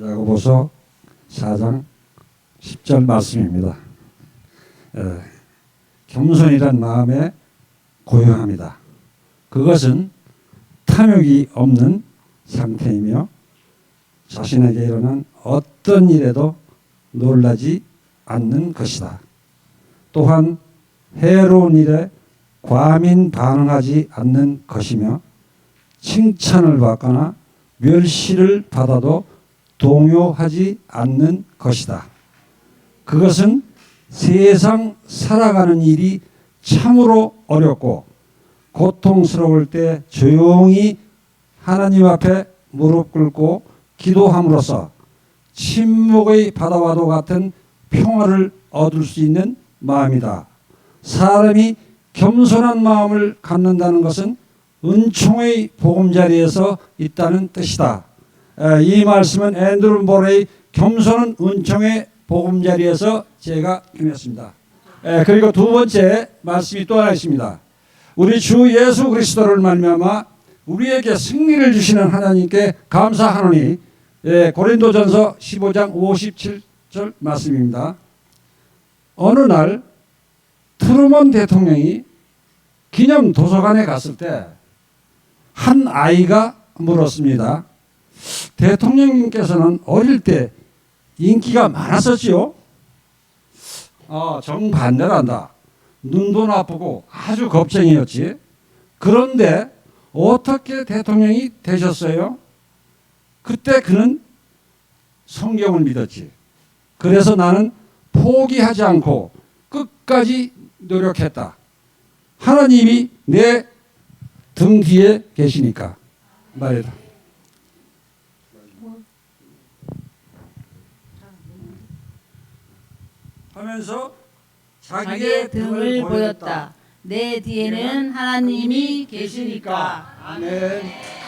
야고보서 4장 10절 말씀입니다. 에, 겸손이란 마음에 고요합니다. 그것은 탐욕이 없는 상태이며 자신에게 일어난 어떤 일에도 놀라지 않는 것이다. 또한 해로운 일에 과민 반응하지 않는 것이며 칭찬을 받거나 멸시를 받아도 동요하지 않는 것이다. 그것은 세상 살아가는 일이 참으로 어렵고 고통스러울 때 조용히 하나님 앞에 무릎 꿇고 기도함으로써 침묵의 바다와도 같은 평화를 얻을 수 있는 마음이다. 사람이 겸손한 마음을 갖는다는 것은 은총의 보금자리에서 있다는 뜻이다. 에, 이 말씀은 앤드루 모레의 겸손은 은총의 보금자리에서 제가 김했습니다. 에, 그리고 두 번째 말씀이 또 하나 있습니다. 우리 주 예수 그리스도를 말미암아 우리에게 승리를 주시는 하나님께 감사하노니 예, 고린도전서 15장 57절 말씀입니다. 어느 날 트루먼 대통령이 기념 도서관에 갔을 때 한 아이가 물었습니다. 대통령님께서는 어릴 때 인기가 많았었지요? 아, 정반대란다. 눈도 나쁘고 아주 겁쟁이였지. 그런데 어떻게 대통령이 되셨어요? 그때 그는 성경을 믿었지. 그래서 나는 포기하지 않고 끝까지 노력했다. 하나님이 내 등 뒤에 계시니까 말이다. 하면서 자기의 등을 보였다. 내 뒤에는 하나님이 계시니까. 아멘.